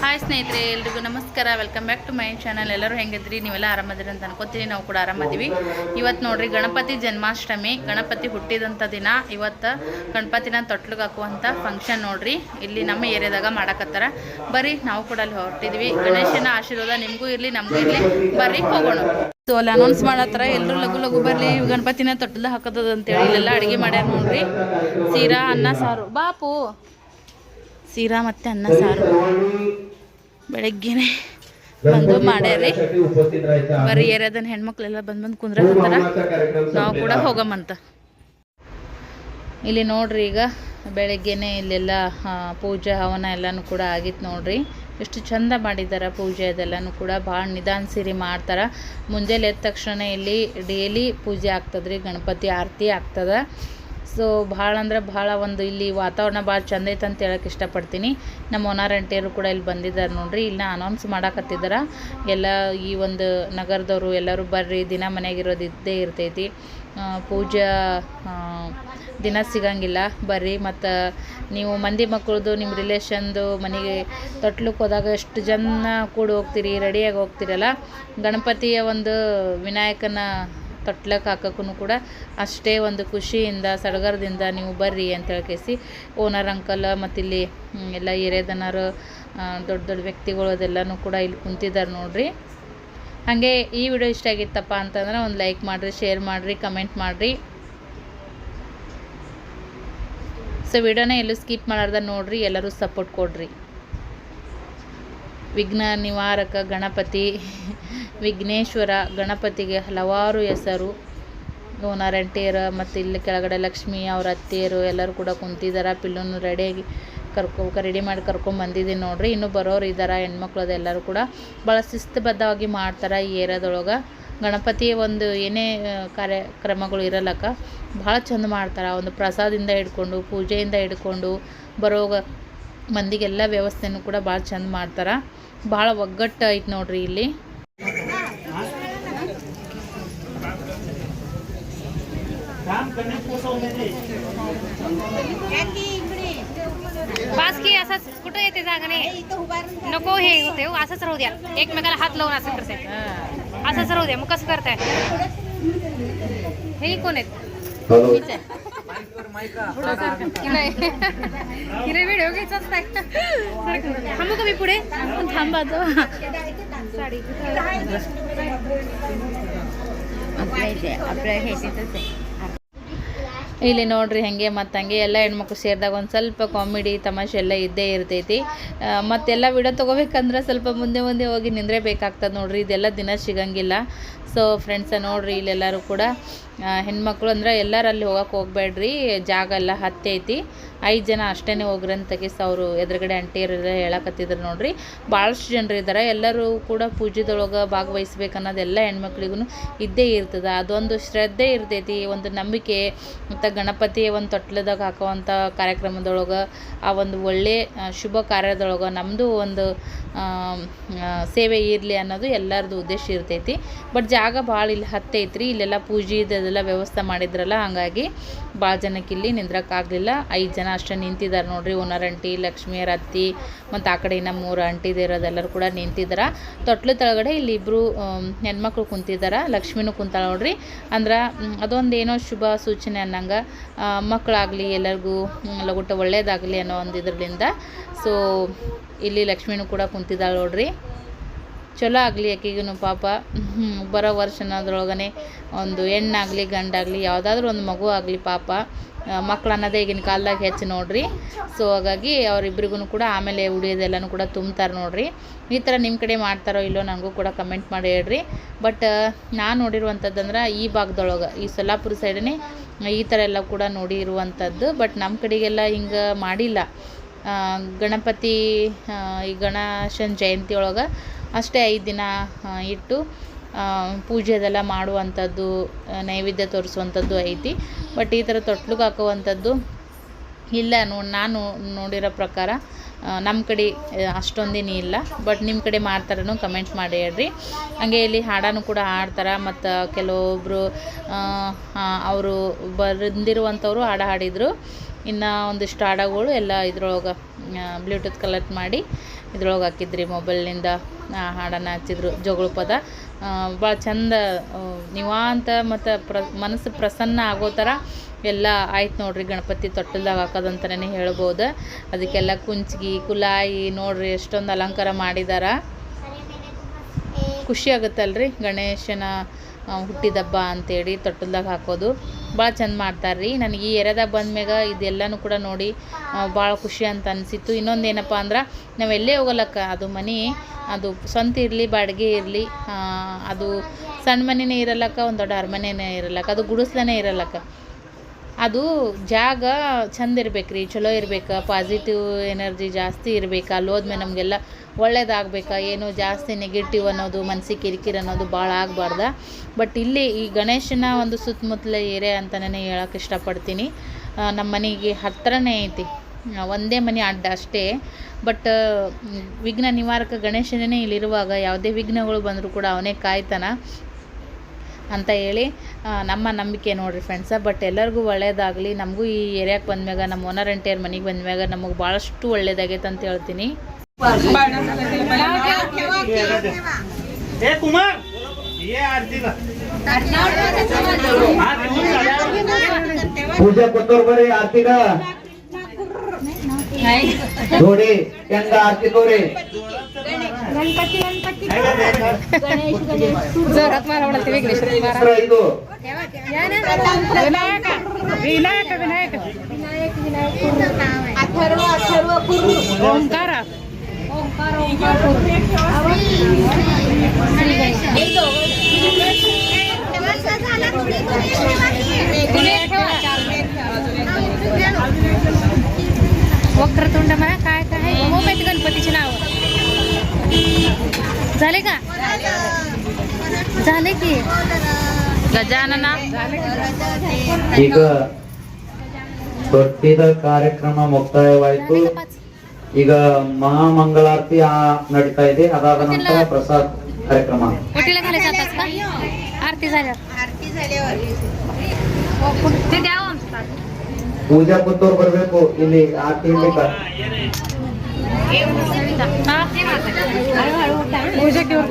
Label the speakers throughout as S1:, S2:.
S1: Hi ಸ್ನೇಹಿತರೆ, ಎಲ್ರಿಗೂ ನಮಸ್ಕಾರ. Welcome back to my channel ಎಲ್ಲರೂ ಹೆಂಗಿದ್ರಿ ನೀವೆಲ್ಲ ಆರಾಮದಿರಿ ಅಂತ ಅನ್ಕೋತೀನಿ. ನಾವು ಕೂಡ ಆರಾಮದೀವಿ. ಇವತ್ತು ನೋಡ್ರಿ, ಗಣಪತಿ ಜನ್ಮಾಷ್ಟಮಿ, ಗಣಪತಿ ಹುಟ್ಟಿದಂಥ ದಿನ. ಇವತ್ತು ಗಣಪತಿನ ತೊಟ್ಲಿಗೆ ಹಾಕುವಂಥ ಫಂಕ್ಷನ್ ನೋಡ್ರಿ. ಇಲ್ಲಿ ನಮ್ಮ ಏರಿಯಾದಾಗ ಮಾಡಕತ್ತಾರ. ಬರ್ರಿ, ನಾವು ಕೂಡ ಅಲ್ಲಿ ಹೊರಟಿದ್ವಿ. ಗಣೇಶನ ಆಶೀರ್ವಾದ ನಿಮಗೂ ಇರಲಿ, ನಮಗೂ ಇರಲಿ. ಬರ್ರಿ, ಹೋಗೋಣ. ಸೊ ಅಲ್ಲಿ ಅನೌನ್ಸ್ ಮಾಡತ್ತಾರ. ಎಲ್ಲರೂ ಲಘು ಲಘು ಬರ್ಲಿ. ಗಣಪತಿನ ತೊಟ್ಲದ ಹಾಕತ್ತದ ಅಂತೇಳಿ ಇಲ್ಲೆಲ್ಲ ಅಡುಗೆ ಮಾಡ್ಯಾರ ನೋಡ್ರಿ. ಸೀರಾ, ಅನ್ನ, ಸಾರು. ಬಾಪು ಸೀರಾ ಮತ್ತೆ ಅನ್ನ ಸಾರು. ಬೆಳಗ್ಗೆನೆ ಬಂದು ಮಾಡ್ಯಾರಿ ಬರೀ ಏರಿಯಾದನ್ ಹೆಣ್ಮಕ್ಳೆಲ್ಲ ಬಂದ್ ಬಂದು ಕುಂದ್ರ ನಾವು ಕೂಡ ಹೋಗಮ್ಮಂತ. ಇಲ್ಲಿ ನೋಡ್ರಿ ಈಗ ಬೆಳಗ್ಗೆನೆ ಇಲ್ಲೆಲ್ಲ ಪೂಜೆ ಹವನ ಎಲ್ಲನೂ ಕೂಡ ಆಗಿತ್ತು ನೋಡ್ರಿ. ಎಷ್ಟು ಚಂದ ಮಾಡಿದ್ದಾರೆ ಪೂಜೆ ಅದೆಲ್ಲನೂ ಕೂಡ. ಭಾಳ ನಿಧಾನಿಸಿರಿ ಮಾಡ್ತಾರೆ. ಮುಂಜಾನೆ ಎದ್ದ ತಕ್ಷಣ ಇಲ್ಲಿ ಡೈಲಿ ಪೂಜೆ ಆಗ್ತದ್ರಿ. ಗಣಪತಿ ಆರತಿ ಆಗ್ತದ. ಸೊ ಭಾಳ ಅಂದ್ರೆ ಭಾಳ ಒಂದು ಇಲ್ಲಿ ವಾತಾವರಣ ಭಾಳ ಚಂದ ಐತೆ ಅಂತ ಹೇಳಕ್ಕೆ ಇಷ್ಟಪಡ್ತೀನಿ. ನಮ್ಮ ಓನರ್ ಅಂಟಿಯರು ಕೂಡ ಇಲ್ಲಿ ಬಂದಿದ್ದಾರೆ ನೋಡ್ರಿ. ಇಲ್ಲಿನ ಅನೌನ್ಸ್ ಮಾಡಾಕತ್ತಿದ್ದಾರೆ ಎಲ್ಲ ಈ ಒಂದು ನಗರದವರು ಎಲ್ಲರೂ ಬರ್ರಿ, ದಿನ ಮನೆಯಾಗಿರೋದು ಇದ್ದೇ ಇರ್ತೈತಿ. ಪೂಜಾ ದಿನ ಸಿಗಂಗಿಲ್ಲ, ಬರ್ರಿ. ಮತ್ತು ನೀವು ಮಂದಿ ಮಕ್ಕಳದು ನಿಮ್ಮ ರಿಲೇಷನ್ದು ಮನೆಗೆ ತೊಟ್ಲಕ್ಕೆ ಹೋದಾಗ ಎಷ್ಟು ಜನ ಕೂಡಿ ಹೋಗ್ತೀರಿ ರೆಡಿಯಾಗಿ ಹೋಗ್ತೀರಲ್ಲ? ಗಣಪತಿಯ ಒಂದು ವಿನಾಯಕನ ತೊಟ್ಲಕ್ಕೆ ಹಾಕೋಕ್ಕೂ ಕೂಡ ಅಷ್ಟೇ ಒಂದು ಖುಷಿಯಿಂದ, ಸಡಗರದಿಂದ ನೀವು ಬರ್ರಿ ಅಂತ ಹೇಳ್ಕೇಸಿ ಓನರ್, ಅಂಕಲ್ ಮತ್ತು ಇಲ್ಲಿ ಎಲ್ಲ ಹಿರಿಯದನರು ದೊಡ್ಡ ದೊಡ್ಡ ವ್ಯಕ್ತಿಗಳು ಅದೆಲ್ಲನೂ ಕೂಡ ಇಲ್ಲಿ ಕುಂತಿದ್ದಾರೆ ನೋಡಿರಿ. ಹಾಗೆ ಈ ವಿಡಿಯೋ ಇಷ್ಟ ಆಗಿತ್ತಪ್ಪ ಅಂತಂದ್ರೆ ಒಂದು ಲೈಕ್ ಮಾಡಿರಿ, ಶೇರ್ ಮಾಡಿರಿ, ಕಮೆಂಟ್ ಮಾಡಿರಿ. ಸೊ ವಿಡಿಯೋನ ಎಲ್ಲೂ ಸ್ಕಿಪ್ ಮಾಡಾರ್ದ ನೋಡಿರಿ, ಎಲ್ಲರೂ ಸಪೋರ್ಟ್ ಕೊಡ್ರಿ. ವಿಘ್ನ ನಿವಾರಕ ಗಣಪತಿ, ವಿಘ್ನೇಶ್ವರ ಗಣಪತಿಗೆ ಹಲವಾರು ಹೆಸರು. ಓನರ್ ಮತ್ತು ಇಲ್ಲಿ ಕೆಳಗಡೆ ಲಕ್ಷ್ಮಿ, ಅವ್ರ ಅತ್ತೆಯರು ಎಲ್ಲರೂ ಕೂಡ ಕುಂತಿದ್ದಾರೆ ಪಿಲ್ಲೂನು ರೆಡಿಯಾಗಿ ಕರ್ಕೊ ರೆಡಿ ಮಾಡಿ ಕರ್ಕೊಂಡ್ ಬಂದಿದ್ದೀನಿ ಇನ್ನು ಬರೋರು ಇದ್ದಾರೆ ಹೆಣ್ಮಕ್ಳು ಅದೆಲ್ಲರೂ ಕೂಡ. ಭಾಳ ಶಿಸ್ತುಬದ್ಧವಾಗಿ ಮಾಡ್ತಾರೆ ಈ ಏರಿಯಾದೊಳಗೆ. ಗಣಪತಿ ಒಂದು ಏನೇ ಕಾರ್ಯಕ್ರಮಗಳು ಇರಲಕ್ಕ ಭಾಳ ಚಂದ ಮಾಡ್ತಾರೆ. ಒಂದು ಪ್ರಸಾದಿಂದ ಹಿಡ್ಕೊಂಡು, ಪೂಜೆಯಿಂದ ಹಿಡ್ಕೊಂಡು ಬರೋಗ ಮಂದಿಗೆಲ್ಲ ವ್ಯವಸ್ಥೆನೂ ಕೂಡ ಭಾಳ ಚಂದ ಮಾಡ್ತಾರೆ ಭಾಳ ಒಗ್ಗಟ್ಟು ಐತೆ ನೋಡ್ರಿ ಇಲ್ಲಿ
S2: बास की असंच कुठं येते जागा नाही नको हे होते हो, असंच राहू द्या एकमेकाला हात लावून असं करते असंच राहू द्या मग कसं करताय हे कोण आहेत
S1: हीच आहे.
S2: हिला हिला व्हिडिओ घ्यायचाच नाही थांबू का मी पुढे
S1: थांबा तो
S2: साडी
S1: ಇಲ್ಲಿ ನೋಡ್ರಿ ಹಾಗೆ ಮತ್ತು ಹಂಗೆ ಎಲ್ಲ ಹೆಣ್ಮಕ್ಳು ಸೇರಿದಾಗ ಒಂದು ಸ್ವಲ್ಪ ಕಾಮಿಡಿ ತಮಾಷೆ ಎಲ್ಲ ಇದ್ದೇ ಇರ್ತೈತಿ ಆ, ಮತ್ತೆಲ್ಲ ವಿಡಿಯೋ ತೊಗೋಬೇಕಂದ್ರೆ ಸ್ವಲ್ಪ ಮುಂದೆ ಮುಂದೆ ಹೋಗಿ ನಿಂದ್ರೆ ಬೇಕಾಗ್ತದೆ ನೋಡ್ರಿ ಇದೆಲ್ಲ ದಿನ ಸಿಗಂಗಿಲ್ಲ ಸೊ ಫ್ರೆಂಡ್ಸ ನೋಡ್ರಿ, ಇಲ್ಲೆಲ್ಲರೂ ಕೂಡ ಹೆಣ್ಮಕ್ಳು ಅಂದ್ರೆ ಎಲ್ಲರೂ ಅಲ್ಲಿ ಹೋಗಕ್ಕೆ ಹೋಗ್ಬೇಡ್ರಿ, ಜಾಗ ಎಲ್ಲ ಹತ್ತೈತಿ ಐದು ಜನ ಅಷ್ಟೇ ಹೋಗ್ರಿ ಅಂತ ಕೇಸ್ ಅವರು ಎದುರುಗಡೆ ಅಂಟಿಯರೆಲ್ಲ ಹೇಳಕತ್ತಿದ್ರು ನೋಡ್ರಿ. ಭಾಳಷ್ಟು ಜನರು ಇದ್ದಾರೆ ಎಲ್ಲರೂ ಕೂಡ ಪೂಜೆದೊಳಗೆ ಭಾಗವಹಿಸ್ಬೇಕನ್ನೋದೆಲ್ಲ ಹೆಣ್ಮಕ್ಳಿಗೂ ಇದ್ದೇ ಇರ್ತದೆ. ಅದೊಂದು ಶ್ರದ್ಧೆ ಇರ್ತೈತಿ, ಒಂದು ನಂಬಿಕೆ, ಮತ್ತು ಗಣಪತಿಯ ಒಂದು ತೊಟ್ಲದಾಗ ಹಾಕುವಂಥ ಕಾರ್ಯಕ್ರಮದೊಳಗೆ, ಆ ಒಂದು ಒಳ್ಳೆ ಶುಭ ಕಾರ್ಯದೊಳಗೆ ನಮ್ಮದು ಒಂದು ಸೇವೆ ಇರಲಿ ಅನ್ನೋದು ಎಲ್ಲರದು ಉದ್ದೇಶ ಇರ್ತೈತಿ. ಬಟ್ ಜಾಗ ಭಾಳ ಇಲ್ಲಿ ಹತ್ತೈತ್ರಿ. ಇಲ್ಲೆಲ್ಲ ಪೂಜೆ ಇದೆಲ್ಲ ವ್ಯವಸ್ಥೆ ಮಾಡಿದ್ರಲ್ಲ, ಹಾಗಾಗಿ ಭಾಳ ಜನಕ್ಕೆ ಇಲ್ಲಿ ನಿಂದ್ರಕ್ಕಾಗಲಿಲ್ಲ ಐದು ಜನ ಅಷ್ಟೇ ನಿಂತಿದ್ದಾರೆ ನೋಡ್ರಿ. ಓನರ್ ಅಂಟಿ ಲಕ್ಷ್ಮಿಯರ ಅತ್ತಿ, ಮತ್ತು ಆ ಕಡೆ ಇನ್ನು ಮೂರು ಅಂಟಿದಿರೋದೆಲ್ಲರೂ ಕೂಡ ನಿಂತಿದ್ದಾರೆ ತೊಟ್ಲು ಕೆಳಗಡೆ ಇಲ್ಲಿ ಇಬ್ಬರು ಹೆಣ್ಮಕ್ಳು ಕುಂತಿದ್ದಾರೆ ಲಕ್ಷ್ಮಿನೂ ಕುಂತಾಳೆ ನೋಡ್ರಿ. ಅಂದ್ರೆ ಅದೊಂದು ಏನೋ ಶುಭ ಸೂಚನೆ ಅನ್ನಂಗೆ ಮಕ್ಕಳಾಗಲಿ ಎಲ್ಲರಿಗೂ ಲಗುಟ ಒಳ್ಳೇದಾಗಲಿ ಅನ್ನೋ ಒಂದು ಇದರಿಂದ ಸೊ ಇಲ್ಲಿ ಲಕ್ಷ್ಮಿನೂ ಕೂಡ ಕುಂತಿದ್ದಾಳೆ ನೋಡ್ರಿ. ಚಲೋ ಆಗಲಿ ಆಕೆಗೂ ಪಾಪ. ಬರೋ ವರ್ಷನದ್ರೊಳಗನೆ ಒಂದು ಹೆಣ್ಣಾಗಲಿ, ಗಂಡಾಗಲಿ, ಯಾವುದಾದ್ರೂ ಒಂದು ಮಗು ಆಗಲಿ ಪಾಪ. ಮಕ್ಳು ಅನ್ನೋದೇ ಈಗಿನ ಕಾಲದಾಗ ಹೆಚ್ಚು ನೋಡ್ರಿ. ಸೊ ಹಾಗಾಗಿ ಅವರಿಬ್ಬರಿಗೂ ಕೂಡ ಆಮೇಲೆ ಉಳಿಯೋದೆಲ್ಲನೂ ಕೂಡ ತುಂಬ್ತಾರೆ ನೋಡ್ರಿ. ಈ ಥರ ನಿಮ್ಮ ಕಡೆ ಮಾಡ್ತಾರೋ ಇಲ್ಲೋ ನನಗೂ ಕೂಡ ಕಮೆಂಟ್ ಮಾಡಿ ಹೇಳ್ರಿ. ಬಟ್ ನಾನು ನೋಡಿರುವಂಥದ್ದಂದ್ರೆ ಈ ಭಾಗದೊಳಗೆ, ಈ ಸೊಲ್ಲಾಪುರ ಸೈಡನೇ ಈ ಥರ ಎಲ್ಲ ಕೂಡ ನೋಡಿರುವಂಥದ್ದು ಬಟ್ ನಮ್ಮ ಕಡೆಗೆಲ್ಲ ಹಿಂಗೆ ಮಾಡಿಲ್ಲ. ಗಣಪತಿ ಈ ಗಣೇಶನ ಜಯಂತಿ ಒಳಗೆ ಅಷ್ಟೇ ಐದು ದಿನ ಇಟ್ಟು ಪೂಜೆ ಅದೆಲ್ಲ ಮಾಡುವಂಥದ್ದು ನೈವೇದ್ಯ ತೋರಿಸುವಂಥದ್ದು ಐತಿ. ಬಟ್ ಈ ಥರ ತೊಟ್ಲಿಗೆ ಹಾಕುವಂಥದ್ದು ಇಲ್ಲ ನೋ, ನಾನು ನೋಡಿರೋ ಪ್ರಕಾರ ನಮ್ಮ ಕಡೆ ಅಷ್ಟೊಂದೇನು ಇಲ್ಲ. ಬಟ್ ನಿಮ್ಮ ಕಡೆ ಮಾಡ್ತಾರೂ ಕಮೆಂಟ್ ಮಾಡಿ ಹೇಳ್ರಿ. ಹಾಗೆ ಇಲ್ಲಿ ಹಾಡಾನು ಕೂಡ ಹಾಡ್ತಾರೆ. ಮತ್ತು ಕೆಲವೊಬ್ಬರು ಅವರು ಬಂದಿರುವಂಥವ್ರು ಹಾಡು ಹಾಡಿದರು. ಇನ್ನು ಒಂದಿಷ್ಟು ಹಾಡಗಳು ಎಲ್ಲ ಇದ್ರೊಳಗೆ ಬ್ಲೂಟೂತ್ ಕಲೆಕ್ಟ್ ಮಾಡಿ ಇದ್ರೊಳಗೆ ಹಾಕಿದ್ರಿ ಮೊಬೈಲ್ನಿಂದ ಹಾಡನ್ನು ಹಚ್ಚಿದ್ರು, ಜೋಗಳ ಪದ. ಭಾಳ ಚಂದ ನಿವಾಂತ ಮತ್ತು ಪ್ರ, ಮನಸ್ಸು ಪ್ರಸನ್ನ ಆಗೋ ಥರ ಎಲ್ಲ ಆಯ್ತು ನೋಡ್ರಿ ಗಣಪತಿ ತೊಟ್ಟಲ್ದಾಗ ಹಾಕೋದಂತಲೇ ಹೇಳ್ಬೋದು. ಅದಕ್ಕೆಲ್ಲ ಕುಂಚ್ಗಿ, ಕುಲಾಯಿ ನೋಡ್ರಿ ಎಷ್ಟೊಂದು ಅಲಂಕಾರ ಮಾಡಿದಾರ. ಖುಷಿ ಆಗುತ್ತಲ್ರಿ ಗಣೇಶನ ಹುಟ್ಟಿದಬ್ಬ ಅಂತೇಳಿ ತೊಟ್ಟಲ್ದಾಗ ಹಾಕೋದು. ಭಾಳ ಚಂದ ಮಾಡ್ತಾರ್ರಿ. ನನಗೆ ಈ ಏರ್ಯದಾಗ ಬಂದ ಮ್ಯಾಗ ಇದೆಲ್ಲನೂ ಕೂಡ ನೋಡಿ ಭಾಳ ಖುಷಿ ಅಂತ ಅನಿಸಿತ್ತು. ಇನ್ನೊಂದು ಏನಪ್ಪ ಅಂದ್ರೆ, ನಾವು ಎಲ್ಲೇ ಹೋಗಲಕ್ಕ ಅದು ಮನೆ, ಅದು ಸ್ವಂತ ಇರಲಿ, ಬಾಡಿಗೆ ಇರಲಿ ಅದು ಸಣ್ಣ ಮನೆಯೇ ಇರಲ್ಲಕ್ಕ, ಒಂದು ದೊಡ್ಡ ಅರಮನೆನೇ ಇರಲ್ಲಕ್ಕ, ಅದು ಗುಡಿಸ್ಲೇ ಇರಲ್ಲಕ್ಕ. ಅದು ಜಾಗ ಚಂದ ಇರ್ಬೇಕು ರೀ, ಚಲೋ ಇರ್ಬೇಕು ಪಾಸಿಟಿವ್ ಎನರ್ಜಿ ಜಾಸ್ತಿ ಇರ್ಬೇಕು, ಅಲ್ಲಿ ಹೋದ್ಮೇಲೆ ನಮಗೆಲ್ಲ ಒಳ್ಳೇದಾಗಬೇಕು, ಏನು ಜಾಸ್ತಿ ನೆಗೆಟಿವ್ ಅನ್ನೋದು, ಮನ್ಸಿಗೆ ಕಿರಿಕಿರಿ ಅನ್ನೋದು ಭಾಳ ಆಗಬಾರ್ದ. ಬಟ್ ಇಲ್ಲಿ ಈ ಗಣೇಶನ ಒಂದು ಸುತ್ತಮುತ್ತಲ ಏರಿಯಾ ಅಂತಲೇ ಹೇಳೋಕೆ ಇಷ್ಟಪಡ್ತೀನಿ. ನಮ್ಮ ಮನೆಗೆ ಹತ್ತಿರನೇ ಐತಿ. ಒಂದೇ ಮನೆ ಅಡ್ಡ ಅಷ್ಟೇ. ಬಟ್ ವಿಘ್ನ ನಿವಾರಕ ಗಣೇಶನೇ ಇಲ್ಲಿರುವಾಗ ಯಾವುದೇ ವಿಘ್ನಗಳು ಬಂದರೂ ಕೂಡ ಅವನೇ ಕಾಯ್ತಾನ. ಅಂತ ಹೇಳಿ ನಮ್ಮ ನಂಬಿಕೆ ನೋಡಿರಿ ಫ್ರೆಂಡ್ಸ ಬಟ್ ಎಲ್ಲರಿಗೂ ಒಳ್ಳೆಯದಾಗಲಿ ನಮಗೂ ಈ ಏರಿಯಾಕ್ಕೆ ಬಂದ್ಮ್ಯಾಗ ನಮ್ಮ ಓನರ್ ಎಂಟಿಯರ್ ಮನೆಗೆ ಬಂದ್ಮ್ಯಾಗ ನಮಗೆ ಭಾಳಷ್ಟು ಒಳ್ಳೇದಾಗೈತೆ ಅಂತ ಹೇಳ್ತೀನಿ.
S3: ಪೂಜಾ ಕೊಟ್ಟವ್ರು ಬರೀ ಆರ್ತಿಗ
S4: घोडे यंदा आरती गोरे गणपती गणपती गणेश गणेश
S2: जोरात मारा म्हणाल ते विघ्नेश्वर
S4: मारा या ना,
S2: विनायक विनायक विनायक विनायक विनायक पूर्ण नाव आहे अथर्व अथर्व पूर्ण ओंकार ओंकार ओंकार पूर्ण एक दोघं. एक, तेव्हा झाला, कोणी- कोणी- कोणी- कोणी- वक्रतुंड म्हणा काय काय मोबाईल गणपतीचे नाव झाले का झाले की
S1: ಗಜಾನನ
S4: ಈಗ ತೊಟ್ಟಿದ ಕಾರ್ಯಕ್ರಮ ಮುಕ್ತಾಯವಾಯಿತು ಈಗ ಮಹಾಮಂಗಳಾರತಿ ಆ ನಡೀತಾ ಇದೆ ಅದಾದ ನಂತರ ಪ್ರಸಾದ್ ಕಾರ್ಯಕ್ರಮ
S2: ओटीला घालायचं आताच का आरती झाल्यावर ते द्यावं आमचं
S4: ಪೂಜಾ ಕೊಟ್ಟೋರ್ ಬರ್ಬೇಕು ಇಲ್ಲಿ ಆರತಿ ಇಡ್ಲಿಕ್ಕ
S2: पूजा किंवा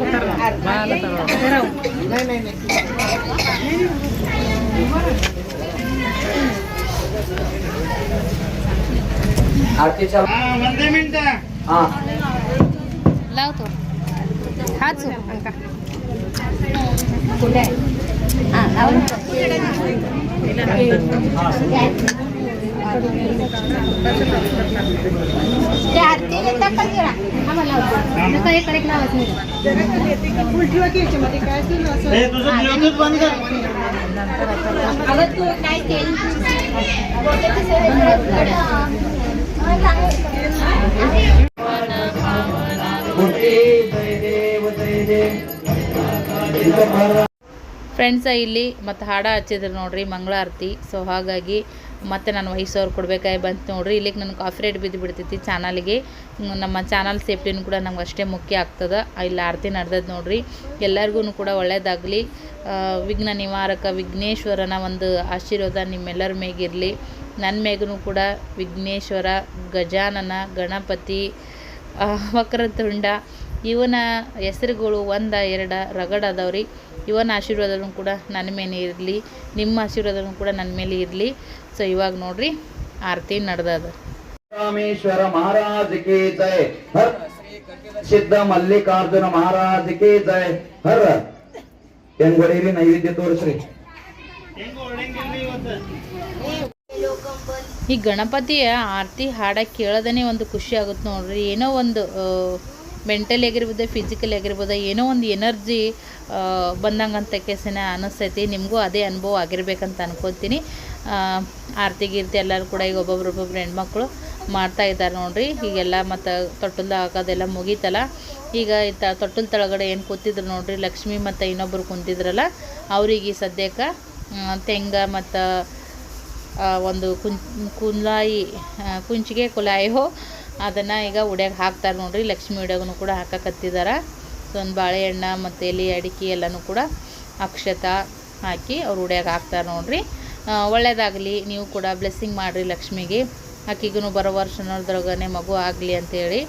S4: आरती चालू
S3: हा ಒಂದೇ ಮಿನಿಟ್
S4: हा
S2: लावतो हाच अंका
S3: ए तुझं ब्लूटूथ बंद
S1: ಫ್ರೆಂಡ್ಸ ಇಲ್ಲಿ ಮತ್ತು ಹಾಡ ಹಚ್ಚಿದ್ರು ನೋಡ್ರಿ ಮಂಗಳಾರತಿ. ಸೊ ಹಾಗಾಗಿ ಮತ್ತೆ ನಾನು ವಯಸ್ಸವ್ರು ಕೊಡಬೇಕಾಗಿ ಬಂತು ನೋಡ್ರಿ. ಇಲ್ಲಿಗೆ ನನಗೆ ಕಾಫಿ ರೇಟ್ ಬಿದ್ದು ಬಿಡ್ತೈತಿ ಚಾನಲ್ಗೆ. ನಮ್ಮ ಚಾನಲ್ ಸೇಫ್ಟಿನೂ ಕೂಡ ನಮ್ಗೆ ಅಷ್ಟೇ ಮುಖ್ಯ ಆಗ್ತದೆ. ಇಲ್ಲಿ ಆರತಿ ನಡೆದದ್ದು ನೋಡ್ರಿ. ಎಲ್ಲರಿಗೂ ಕೂಡ ಒಳ್ಳೆಯದಾಗಲಿ ವಿಘ್ನ ನಿವಾರಕ ವಿಘ್ನೇಶ್ವರನ ಒಂದು ಆಶೀರ್ವಾದ ನಿಮ್ಮೆಲ್ಲರ ಮೇಗಿರಲಿ. ನನ್ನ ಮೇಗೂ ಕೂಡ ವಿಘ್ನೇಶ್ವರ, ಗಜಾನನ, ಗಣಪತಿ ವಕ್ರತುಂಡ ಇವನ ಹೆಸರುಗಳು ಒಂದ ಎರಡ ರಗಡ ಅದಾವ್ರಿ. ಇವನ ಆಶೀರ್ವಾದನೂ ಕೂಡ ನನ್ನ ಮೇಲೆ ಇರಲಿ ನಿಮ್ಮ ಆಶೀರ್ವಾದನೂ ಕೂಡ ನನ್ನ ಮೇಲೆ ಇರಲಿ. ಸೊ ಇವಾಗ ನೋಡ್ರಿ ಆರತಿ ನಡೆದದ.
S4: ರಾಮೇಶ್ವರ ಮಹಾರಾಜ ಕಿ ಜೈ. ಹರ್ ಸಿದ್ಧ ಮಲ್ಲಿಕಾರ್ಜುನ ಮಹಾರಾಜ ಕಿ ಜೈ. ಹರ್. ಹೆಂಗೊಡೀರಿ ನೈವೇದ್ಯ ತೋರಿಸ್ರಿ.
S1: ಈ ಗಣಪತಿಯ ಆರತಿ ಹಾಡ ಕೇಳದನೆ ಒಂದು ಖುಷಿ ಆಗುತ್ತೆ ನೋಡ್ರಿ. ಏನೋ ಒಂದು ಮೆಂಟಲಿ ಆಗಿರ್ಬೋದು ಫಿಸಿಕಲ್ ಆಗಿರ್ಬೋದು ಏನೋ ಒಂದು ಎನರ್ಜಿ ಬಂದಂಗೆ ಅಂತ ಕೆಸನ ಅನಿಸ್ತೈತಿ. ನಿಮಗೂ ಅದೇ ಅನುಭವ ಆಗಿರ್ಬೇಕಂತ ಅನ್ಕೊತೀನಿ. ಆರ್ತಿ ಗೀರ್ತಿ ಎಲ್ಲರೂ ಕೂಡ ಈಗ ಒಬ್ಬೊಬ್ರು ಒಬ್ಬೊಬ್ರು ಹೆಣ್ಮಕ್ಳು ಮಾಡ್ತಾ ಇದ್ದಾರೆ ನೋಡ್ರಿ. ಹೀಗೆಲ್ಲ ಮತ್ತು ತೊಟ್ಟಲ್ದ ಹಾಕೋದೆಲ್ಲ ಮುಗೀತಲ್ಲ. ಈಗ ಇತ್ತ ತೊಟ್ಟಲ್ ತಳಗಡೆ ಏನು ಕೂತಿದ್ರು ನೋಡ್ರಿ ಲಕ್ಷ್ಮಿ ಮತ್ತು ಇನ್ನೊಬ್ಬರು ಕುಂತಿದ್ರಲ್ಲ ಅವ್ರಿಗೆ ಸದ್ಯಕ್ಕೆ ಆ, ತೆಂಗ ಮತ್ತು ಒಂದು ಕುಂ ಕುಲಾಯಿ ಕುಂಚಿಗೆ ಕುಲಾಯಿ ಕುಲಾಯಿಹೋ ಅದನ್ನು ಈಗ ಉಡ್ಯಾಗ ಹಾಕ್ತಾರೆ ನೋಡಿರಿ. ಲಕ್ಷ್ಮಿ ಉಡ್ಯಾಗೂ ಕೂಡ ಹಾಕಕತ್ತಿದ್ದಾರೆ ಸೊ, ಒಂದು ಬಾಳೆಹಣ್ಣು ಮತ್ತು ಎಲೆ, ಅಡಿಕೆ ಎಲ್ಲನೂ ಕೂಡ ಅಕ್ಷತ ಹಾಕಿ ಅವ್ರು ಉಡ್ಯಾಗ ಹಾಕ್ತಾರೆ ನೋಡಿರಿ. ಒಳ್ಳೆಯದಾಗಲಿ ನೀವು ಕೂಡ ಬ್ಲೆಸ್ಸಿಂಗ್ ಮಾಡಿರಿ ಲಕ್ಷ್ಮಿಗೆ. ಆಕಿಗೂ ಬರೋ ವರ್ಷ ನೋಡಿದ್ರೊಳಗನೆ ಮಗು ಆಗಲಿ ಅಂತೇಳಿ.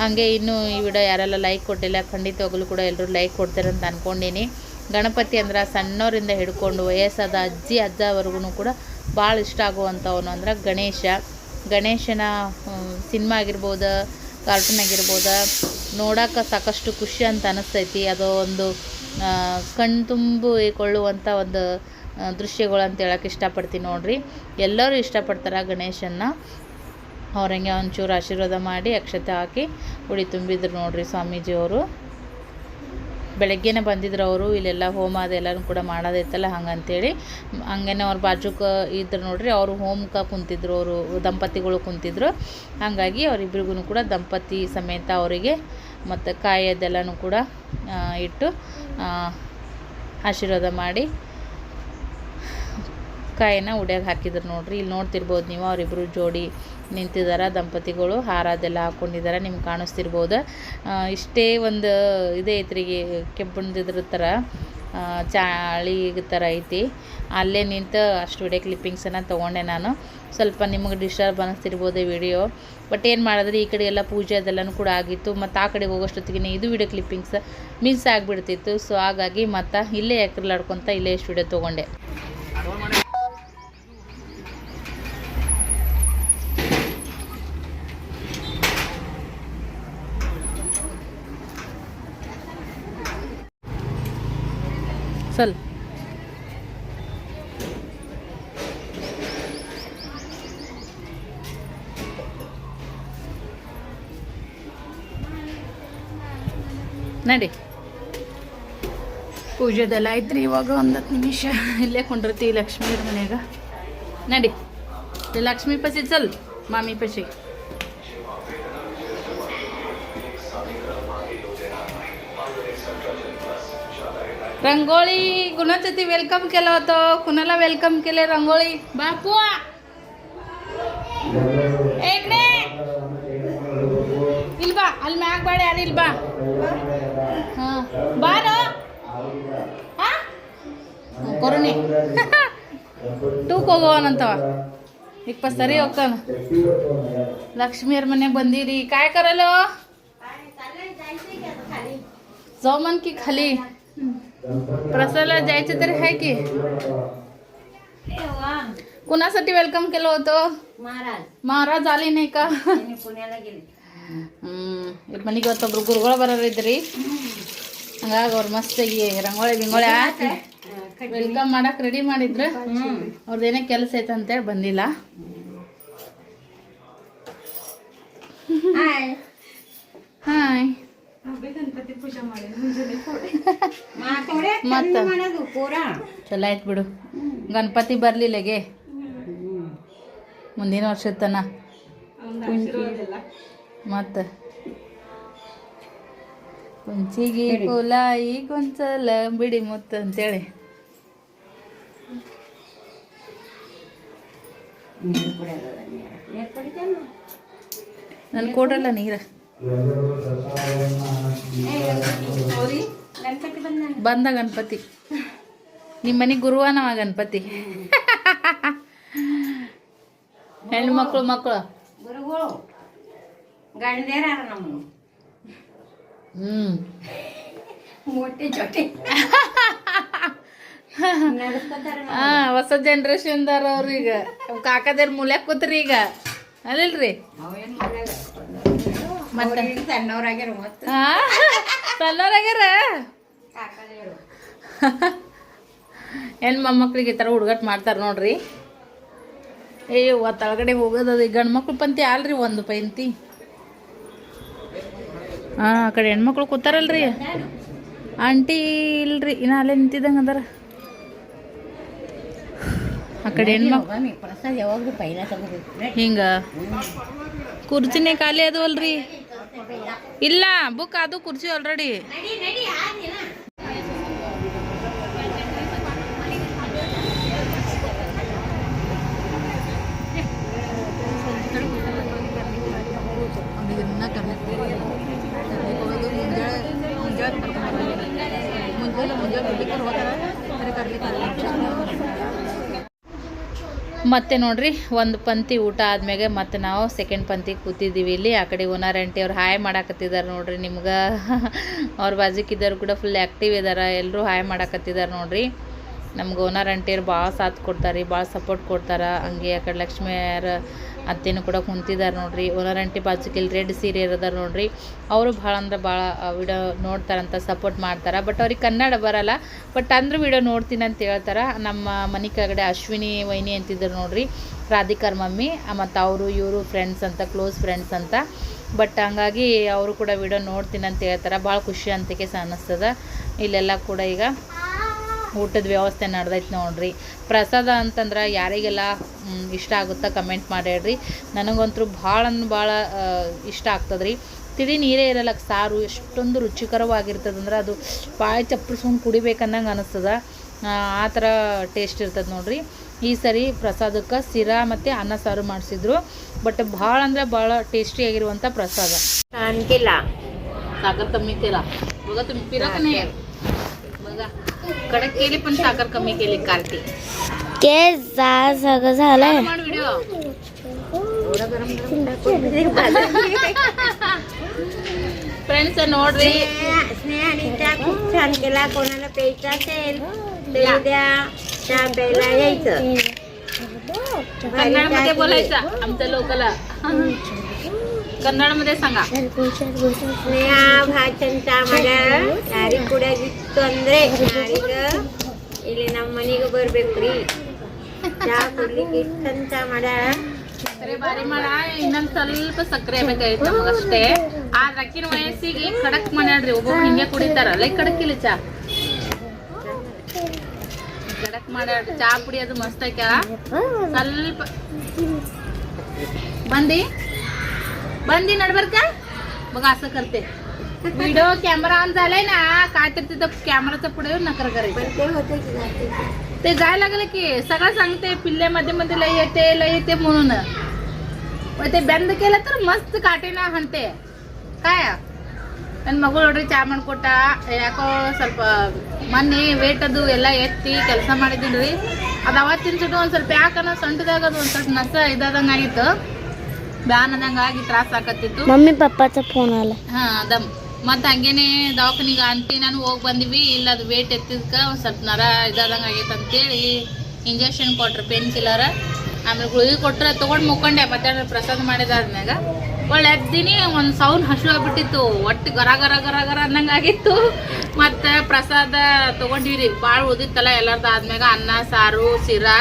S1: ಹಾಗೆ ಇನ್ನೂ ಈ ವಿಡಿಯೋ ಯಾರೆಲ್ಲ ಲೈಕ್ ಕೊಟ್ಟಿಲ್ಲ, ಖಂಡಿತವಾಗಲೂ ಕೂಡ ಎಲ್ಲರೂ ಲೈಕ್ ಕೊಡ್ತಾರೆ ಅಂತ ಅಂದ್ಕೊಂಡೀನಿ ಗಣಪತಿ ಅಂದ್ರೆ ಸಣ್ಣವರಿಂದ ಹಿಡ್ಕೊಂಡು ವಯಸ್ಸಾದ ಅಜ್ಜಿ ಅಜ್ಜವರೆಗೂ ಕೂಡ ಭಾಳ ಇಷ್ಟ ಆಗುವಂಥವನು ಅಂದ್ರೆ ಗಣೇಶ. ಗಣೇಶನ ಸಿನಿಮಾ ಆಗಿರ್ಬೋದು ಕಾರ್ಟೂನ್ ಆಗಿರ್ಬೋದು, ನೋಡೋಕೆ ಸಾಕಷ್ಟು ಖುಷಿ ಅಂತ ಅನಿಸ್ತೈತಿ. ಅದು ಒಂದು ಕಣ್ತುಂಬಿಕೊಳ್ಳುವಂಥ ಒಂದು ದೃಶ್ಯಗಳು ಅಂತ ಹೇಳಕ್ಕೆ ಇಷ್ಟಪಡ್ತೀನಿ ನೋಡಿರಿ. ಎಲ್ಲರೂ ಇಷ್ಟಪಡ್ತಾರೆ ಗಣೇಶನ್ನ. ಅವ್ರಂಗೆ ಒಂಚೂರು ಆಶೀರ್ವಾದ ಮಾಡಿ ಅಕ್ಷತೆ ಹಾಕಿ ಉಡಿ ತುಂಬಿದ್ರು ನೋಡಿರಿ ಸ್ವಾಮೀಜಿಯವರು. ಬೆಳಗ್ಗೆನೇ ಬಂದಿದ್ರು ಅವರು, ಇಲ್ಲೆಲ್ಲ ಹೋಮ ಅದೆಲ್ಲನೂ ಕೂಡ ಮಾಡೋದೈತಲ್ಲ ಹಂಗಂತೇಳಿ. ಹಂಗೇನೆ ಅವ್ರ ಬಾಜುಕ ಇದ್ರು ನೋಡ್ರಿ, ಅವರು ಹೋಮಕ್ಕೆ ಕುಂತಿದ್ರು, ಅವರು ದಂಪತಿಗಳು ಕುಂತಿದ್ರು. ಹಾಗಾಗಿ ಅವರಿಬ್ರಿಗೂ ಕೂಡ ದಂಪತಿ ಸಮೇತ ಅವರಿಗೆ ಮತ್ತು ಕಾಯಿ ಅದೆಲ್ಲನೂ ಕೂಡ ಇಟ್ಟು ಆಶೀರ್ವಾದ ಮಾಡಿ ಕಾಯನ್ನು ಉಡ್ಯಾಗ ಹಾಕಿದ್ರು ನೋಡ್ರಿ. ಇಲ್ಲಿ ನೋಡ್ತಿರ್ಬೋದು ನೀವು ಅವರಿಬ್ಬರು ಜೋಡಿ. ನಿಂತಿದಾರ ದಂಪತಿಗಳು ಹಾರ ಅದೆಲ್ಲ ಹಾಕ್ಕೊಂಡಿದ್ದಾರೆ ನಿಮ್ಗೆ ಕಾಣಿಸ್ತಿರ್ಬೋದು. ಇಷ್ಟೇ ಒಂದು ಇದೇ ಐತ್ರಿ ಇದ್ರ ಥರ ಚಾಳಿ ಥರ ಐತಿ. ಅಲ್ಲೇ ನಿಂತು ಅಷ್ಟು ವಿಡಿಯೋ ಕ್ಲಿಪ್ಪಿಂಗ್ಸನ್ನು ತೊಗೊಂಡೆ ನಾನು. ಸ್ವಲ್ಪ ನಿಮಗೆ ಡಿಸ್ಟರ್ಬ್ ಅನ್ನಿಸ್ತಿರ್ಬೋದು ವಿಡಿಯೋ ಬಟ್ ಏನು ಮಾಡಿದ್ರೆ, ಈ ಕಡೆ ಎಲ್ಲ ಪೂಜೆ ಅದೆಲ್ಲನೂ ಕೂಡ ಆಗಿತ್ತು. ಮತ್ತು ಆ ಕಡೆಗೆ ಹೋಗೋಷ್ಟೊತ್ತಿಗೆ ಇದು ವಿಡಿಯೋ ಕ್ಲಿಪ್ಪಿಂಗ್ಸ್ ಮಿಸ್ ಆಗಿಬಿಡ್ತಿತ್ತು. ಸೊ ಹಾಗಾಗಿ ಮತ್ತು ಇಲ್ಲೇ ಎಕ್ರಲಾಡ್ಕೊತ ಇಲ್ಲೇ ಎಷ್ಟು ವಿಡಿಯೋ ತೊಗೊಂಡೆ. ಸಲ್. ನಡಿ. ಪೂಜೆದೆಲ್ಲ ಐತ್ರಿ ಇವಾಗ ಒಂದು ಹತ್ತು ನಿಮಿಷ. ಇಲ್ಲೇ ಕೊಂಡಿರ್ತೀವಿ ಲಕ್ಷ್ಮೀ ಮನ್ಯಾಗ. ನಡಿ. ಲಕ್ಷ್ಮೀ ಪಸಿ ಚಲ್ ಮಾಮಿ ಪಸಿ रंगोळी कुणाचं ती वेलकम केलं होतं कुणाला वेलकम केले रंगोळी बापू इकडे ಇಲ್ಬಾ ಅಲ್ಲಿ ಮ್ಯಾಗ ಬಾಡಿ ಯಾರು ಇಲ್ಬಾ ಹಾ ಬಾರ ಕೊರೋನಿ ಟೂಕ್ ಹೋಗೋವನಂತವ ಇಪ್ಪತ್ತು ಸರಿ ಹೋಗ್ತಾನ ಲಕ್ಷ್ಮಿಯರ ಮನೆಗೆ ಬಂದಿರಿ काय करायला जाऊ मन की खाली प्रसादला जायचं तरी आहे की कुणासाठी वेलकम केलं होतं
S5: महाराज
S1: महाराज आले नाही का
S5: त्यांनी पुण्याला गेले
S1: ಹ್ಮ್ ಇಲ್ಲಿ ಮನೆಗೆ ಇವತ್ತೊಬ್ರು ಗುರುಗಳು ಬರೋರಿದ್ರಿ ಹಂಗಾಗಿ ಅವ್ರು ಮಸ್ತಾಗಿ ರಂಗೋಳಿ ಬಿಂಗೋಳಿ ಹಾಕಿ ವೆಲ್ಕಮ್ ಮಾಡಕ್ ರೆಡಿ ಮಾಡಿದ್ರು ಅವ್ರದ್ದೇನೇ ಕೆಲಸ ಐತೆ ಅಂತೇಳಿ ಬಂದಿಲ್ಲ
S5: ಹಾಯ್
S1: ಹಾಯ್
S5: ಮಾತಾಡೆ
S1: ಮತ್ತ? ಚಲೋ ಆಯ್ತು ಬಿಡು. ಗಣಪತಿ ಬರ್ಲಿಲ್ಲಗೆ? ಮುಂದಿನ ವರ್ಷದ ತನ. ಮತ್ತೆ? ಕುಂಚಿಗಿ ಗುಲಾ ಈ ಕೊಂಚ ಬಿಡಿ ಮುತ್ತ ಅಂತೇಳಿ.
S5: ನಾನು ಕೊಡಲ್ಲ ನೀರು? ಕುಡಿತೇನು?
S1: ನನ್ ಕೊಡ್ರಲ್ಲ ನೀರ.
S5: ಗಣಪತಿ ಬಂದ
S1: ಗಣಪತಿ. ನಿಮ್ಮ ಮನೆಗೆ ಗುರುವಾನವ ಗಣಪತಿ. ಹೆಣ್ಣು ಮಕ್ಕಳು
S5: ಗುರುಗಳು. ಗಂಡೇರಾರ ನಮ್ಮನು
S1: ಹ್ಮ್.
S5: ಮೊಟ್ಟೆ ಜೊತೆ.
S1: ಹಾ ಹೊಸ ಜನ್ರೇಷನ್ದಾರ ಈಗ. ಕಾಕದೇರ್ ಮೂಲ್ಯಾಕ ಕೂತ್ರಿ ಈಗ. ಅಲ್ಲಿಲ್ರಿ ಮತ್ತೆ?
S5: ಸಣ್ಣವ್ರಾಗ್ಯಾರ ಮತ್ತೆ.
S1: ಹಾ ಸಣ್ಣವ್ರಾಗ್ಯಾರ
S5: ಕಾಕದೇವ್ರು
S1: ಹೆಣ್ಣು ಮೊಮ್ಮಕ್ಳಿಗೆ ಈ ಥರ ಹುಡುಗಾಟ ಮಾಡ್ತಾರೆ ನೋಡ್ರಿ. ಏ ಒತ್ತೊಳಗಡೆ ಹೋಗೋದದು ಗಂಡು ಮಕ್ಳು ಪಂತಿ ಅಲ್ರಿ ಒಂದು ಪೈಂತಿ. ಹಾಂ ಆ ಕಡೆ ಹೆಣ್ಮಕ್ಳು ಕೂತಾರಲ್ರಿ. ಆಂಟಿ ಇಲ್ರಿ ಇನ್ನು ಅಲ್ಲೇ ನಿಂತಿದ್ದಂಗೆ ಅದಾರ. ಆ ಕಡೆ ಹೆಣ್ಮಕ್ಳು ಹಿಂಗ. ಕುರ್ಚಿನೇ ಖಾಲಿ ಅದವಲ್ರಿ ಇಲ್ಲ ಬುಕ್ ಅದು ಕುರ್ಚಿ ಆಲ್ರೆಡಿ ಮತ್ತೆ ನೋಡ್ರಿ, ಒಂದು ಪಂಕ್ತಿ ಊಟ ಆದ್ಮೇಲೆ ಮತ್ತೆ ನಾವು ಸೆಕೆಂಡ್ ಪಂಕ್ತಿ ಕೂತಿದ್ದೀವಿ ಇಲ್ಲಿ. ಆ ಕಡೆ ಓನರ್, ಆಂಟಿ ಅವ್ರು ಹಾಯ್ ಮಾಡಾಕತ್ತಿದ್ದಾರೆ ನೋಡ್ರಿ ನಿಮ್ಗೆ. ಅವ್ರ ಬಾಜುಕಿದ್ದವ್ರು ಕೂಡ ಫುಲ್ ಆ್ಯಕ್ಟಿವ್ ಇದ್ದಾರೆ ಎಲ್ಲರೂ ಹಾಯ್ ಮಾಡಾಕತ್ತಿದ್ದಾರೆ ನೋಡ್ರಿ. ನಮ್ಗೆ ಓನರ್ ಆಂಟಿಯವ್ರು ಭಾಳ ಸಾಥ್ ಕೊಡ್ತಾರೆ ಭಾಳ ಸಪೋರ್ಟ್ ಕೊಡ್ತಾರೆ. ಹಂಗೆ ಆ ಕಡೆ ಲಕ್ಷ್ಮಿಯರ ಅತ್ತೆನೂ ಕೂಡ ಕುಂತಿದ್ದಾರೆ ನೋಡ್ರಿ. ಓನರ್ ಆಂಟಿ ಬಾಜುಕ್ ಇಲ್ಲಿ ರೆಡ್ ಸೀರೆ ಇರೋದಾರ ನೋಡ್ರಿ. ಅವರು ಭಾಳ ಅಂದ್ರೆ ಭಾಳ ವಿಡಿಯೋ ನೋಡ್ತಾರಂತ ಸಪೋರ್ಟ್ ಮಾಡ್ತಾರೆ. ಬಟ್ ಅವ್ರಿಗೆ ಕನ್ನಡ ಬರಲ್ಲ. ಬಟ್ ಅಂದ್ರೆ ವಿಡಿಯೋ ನೋಡ್ತೀನಿ ಅಂತ ಹೇಳ್ತಾರೆ. ನಮ್ಮ ಮನೆ ಕೆಳಗಡೆ ಅಶ್ವಿನಿ ವೈನಿ ಅಂತಿದ್ರು ನೋಡ್ರಿ. ರಾಧಿಕಾರ್ ಮಮ್ಮಿ ಮತ್ತು ಅವರು, ಇವರು ಫ್ರೆಂಡ್ಸ್ ಅಂತ ಕ್ಲೋಸ್ ಫ್ರೆಂಡ್ಸ್ ಅಂತ. ಬಟ್ ಹಂಗಾಗಿ ಅವರು ಕೂಡ ವಿಡಿಯೋ ನೋಡ್ತೀನಿ ಅಂತ ಹೇಳ್ತಾರೆ. ಭಾಳ ಖುಷಿ ಅಂತಕ್ಕೆ ಅನ್ನಿಸ್ತದೆ. ಇಲ್ಲೆಲ್ಲ ಕೂಡ ಈಗ ಊಟದ ವ್ಯವಸ್ಥೆ ನಡೆದೈತೆ ನೋಡ್ರಿ. ಪ್ರಸಾದ ಅಂತಂದ್ರೆ ಯಾರಿಗೆಲ್ಲ ಇಷ್ಟ ಆಗುತ್ತಾ ಕಮೆಂಟ್ ಮಾಡಿ ಹೇಳ್ರಿ. ನನಗಂತೂ ಭಾಳ ಅಂದ್ರೆ ಭಾಳ ಇಷ್ಟ ಆಗ್ತದ್ರಿ. ತಿಳಿ ನೀರೇ ಇರಲ್ಲ ಸಾರು ಎಷ್ಟೊಂದು ರುಚಿಕರವಾಗಿರ್ತದಂದ್ರೆ ಅದು ಬಾಯಿ ಚಪ್ಪರ್ಸ್ಕೊಂಡು ಕುಡಿಬೇಕಂದಂಗೆ ಅನ್ನಿಸ್ತದೆ ಆ ಥರ ಟೇಸ್ಟ್ ಇರ್ತದೆ ನೋಡ್ರಿ. ಈ ಸರಿ ಪ್ರಸಾದಕ್ಕೆ ಸಿರಾ ಮತ್ತು ಅನ್ನ ಸಾರು ಮಾಡಿಸಿದ್ರು. ಬಟ್ ಭಾಳ ಅಂದ್ರೆ ಭಾಳ ಟೇಸ್ಟಿಯಾಗಿರುವಂಥ ಪ್ರಸಾದ. ಸಾಗರ್ ತಮ್ಮಿತಿಲ್ಲ कडक केली पण साखर कमी केली कार्टी
S6: के जा सगळं झालंय.
S1: पण व्हिडिओ. फ्रेंड्स नोट
S5: रे आणि त्या खूप छान केला. कोणाला प्यायचा असेल ते द्या. त्या प्यायला यायचं.
S1: बोलायचं. आमच्या लोकला. कन्नड मध्ये सांगा.
S5: ಸ್ನೇಹ ಭಾಚಂತ ಮಗ ಯಾರಿಗೆ ಕುಡಿಯೋದಿತ್ತು ಅಂದ್ರೆ ಯಾರಿಗ ಇಲ್ಲಿ ನಮ್ಮ ಮನೆಗೆ ಬರ್ಬೇಕ್ರಿ ಚಾ ಕುಡ್ಲಿಕ್ಕೆ ಇಷ್ಟಂತ ಮಡ
S1: ಸಕ್ಕರೆ ಬಾರಿ ಮಾಡ. ಇನ್ನೊಂದ್ ಸ್ವಲ್ಪ ಸಕ್ಕರೆ ಬೇಕಾಗಿತ್ತು ನಮಗಷ್ಟೇ. ಆ ರಕ್ಕಿನ ವಯಸ್ಸಿಗೆ ಖಡಕ್ ಮಾಡ್ಯಾಡ್ರಿ ಒಬ್ಬೊಬ್ರು ಹಿಂಗೆ ಕುಡಿತಾರ. ಲೈಕ್ ಕಡಕಿಲ್ಲ ಚಾ. ಖಡಕ್ ಮಾಡ್ಯಾಡ್ರಿ ಚಾ ಕುಡಿಯೋದು ಮಸ್ತ್ ಐಕ್ಯಾರ ಸ್ವಲ್ಪ ಬಂದಿ. बंदी नडबर का मग असं करते व्हिडिओ कॅमेरा ऑन झालाय ना काय तर तिथं कॅमेराच्या पुढे येऊन नकर करायचं
S5: पण ते होते की जाते
S1: ते जायला लागलं की सगळं सांगते पिल्ले मध्ये मध्ये लय येते लय येते म्हणून पण ते बंद केलं तर मस्त ಕಾಟೇನ ಹಂತೆ ಕಾಯ ನನ್ನ ಮಗಳು ನೋಡ್ರಿ ಚಾ ಮಾಡ್ಕೊಟ್ಟ ಯಾಕೋ ಸ್ವಲ್ಪ ಮೊನ್ನೆ ವೇಟ್ ಅದು ಎಲ್ಲ ಎತ್ತಿ ಕೆಲಸ ಮಾಡಿದ್ದೀನಿ ಅದು ಅವತ್ತಿನ ಸುಟ್ಟು ಒಂದು ಸ್ವಲ್ಪ ಯಾಕನ ಸೊಂಟದಾಗ ಅದು ಒಂದು ಸ್ವಲ್ಪ ನಸ ಇದಾದಂಗೆ ಆಗಿತ್ತು ಬ್ಯಾನ್ ತ್ರಾಸ ಆಕತ್ತಿತ್ತು.
S6: ಮಮ್ಮಿ ಪಪ್ಪಾಚ ಫೋನ್ ಅಲ್ಲ.
S1: ಹಾ ಅದ. ಹಂಗೇನೆ ದವಾಖಾನಿಗೆ ಅಂತಿ ನಾನು ಹೋಗಿ ಬಂದಿವಿ. ಇಲ್ಲ ಅದು ವೇಟ್ ಎತ್ತಿದ್ಕ ಒಂದು ಸ್ವಲ್ಪ ನರ ಇದಾದಂಗೆ ಆಗೈತೆ ಅಂತೇಳಿ ಇಂಜೆಕ್ಷನ್ ಕೊಟ್ರು ಪೇನ್ ಕಿಲ್ಲರ ಆಮೇಲೆ ಗುಳಿಗೆ ಕೊಟ್ರೆ ತಗೊಂಡು ಮುಕ್ಕೊಂಡೆ. ಮತ್ತೆ ಪ್ರಸಾದ ಮಾಡಿದಾದ್ಮ್ಯಾಗ. ಒಳ್ಳೆ ಎದ್ದೀನಿ ಒಂದು ಸೌಂಡ್ ಹಸು ಆಗ್ಬಿಟ್ಟಿತ್ತು. ಒಟ್ಟು ಗರ ಗರ ಗರ ಗರ ಅನ್ನಂಗೆ ಆಗಿತ್ತು. ಮತ್ತು ಪ್ರಸಾದ ತಗೊಂಡಿರಿ ಭಾಳ ಉದಿತ್ತಲ್ಲ ಎಲ್ಲರದ್ದು ಆದ್ಮ್ಯಾಗ ಅನ್ನ ಸಾರು ಸಿರಾ